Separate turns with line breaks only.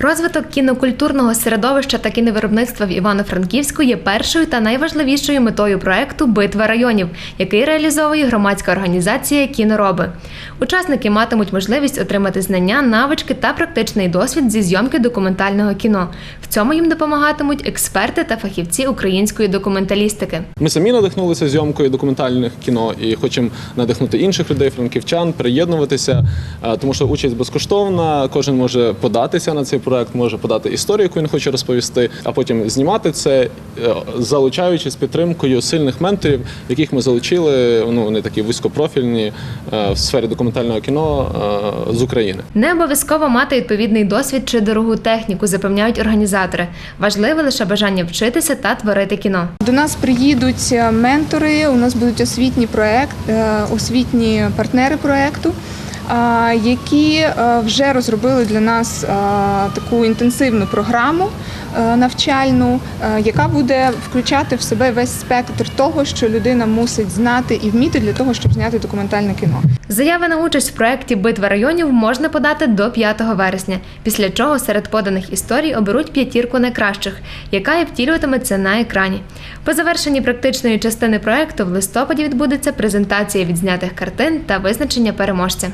Розвиток кінокультурного середовища та кіновиробництва в Івано-Франківську є першою та найважливішою метою проекту Битва районів, який реалізовує громадська організація Кінороби. Учасники матимуть можливість отримати знання, навички та практичний досвід зі зйомки документального кіно. В цьому їм допомагатимуть експерти та фахівці української документалістики.
Ми самі надихнулися зйомкою документальних кіно і хочемо надихнути інших людей, франківчан, приєднуватися, е, тому що участь безкоштовна. Кожен може податися на цей проект, може подати історію, яку він хоче розповісти, а потім знімати це, е, залучаючись підтримкою сильних менторів, яких ми залучили. Ну вони такі вузькопрофільні е, в сфері документального кіно е, з України.
Не обов'язково мати відповідний досвід чи дорогу техніку, запевняють організатори. Важливе лише бажання вчитися та творити кіно.
До нас приїдуть ментори. У нас будуть освітні проект, освітні партнери проекту, які е, вже розробили для нас е, таку інтенсивну програму е, навчальну, яка буде включати в себе весь спектр того, що людина мусить знати і вміти для того, щоб зняти документальне кіно.
Заяви на участь в проєкті Битва районів можна подати до 5 вересня, після чого серед поданих історій оберуть п'ятірку найкращих, яка і втілюватиметься на екрані. По завершенні практичної частини проєкту в листопаді відбудеться презентація відзнятих картин та визначення переможця.